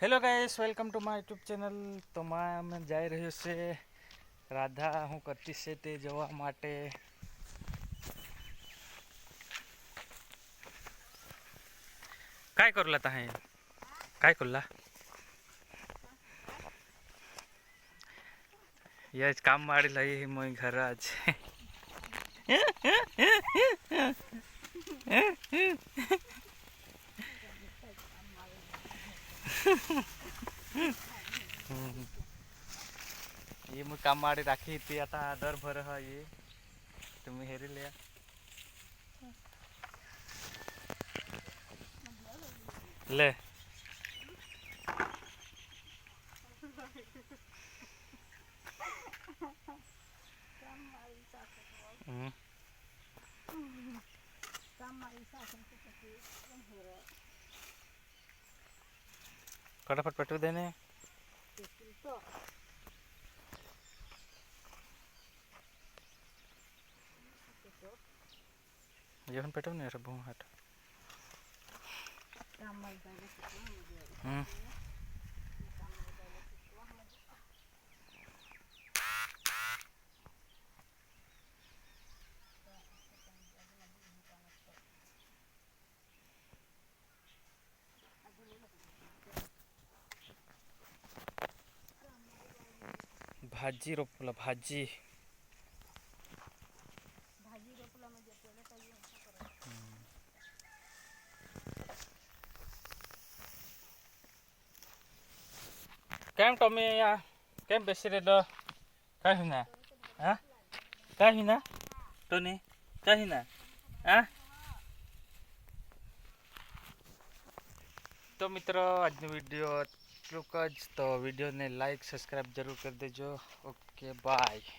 Hello guys, welcome to my YouTube channel. तो मैं अमे जाइ से राधा, हूँ करती से ते जवा माटे। काय करला ता है काय करला? ये काम मारी लाई ही मोई घर आज। ये मुझे काम मारी राखी ती आता आदर भर हा ये। तुम्ही हेरी लिया। ले। फटाफट पटवू देने। जेवण पेटव नाही रे भाऊ हाट हम्म. भाजी रोपला भाजी કેમ તમે અહીંયા કેમ બેસી રહેલો કઈ ના હા કઈ ના ટોની કઈ ના હા તો મિત્રો આજનો વિડીયો એટલું જ. તો વિડીયોને લાઈક સબસ્ક્રાઈબ જરૂર કરી દેજો. Okay bye.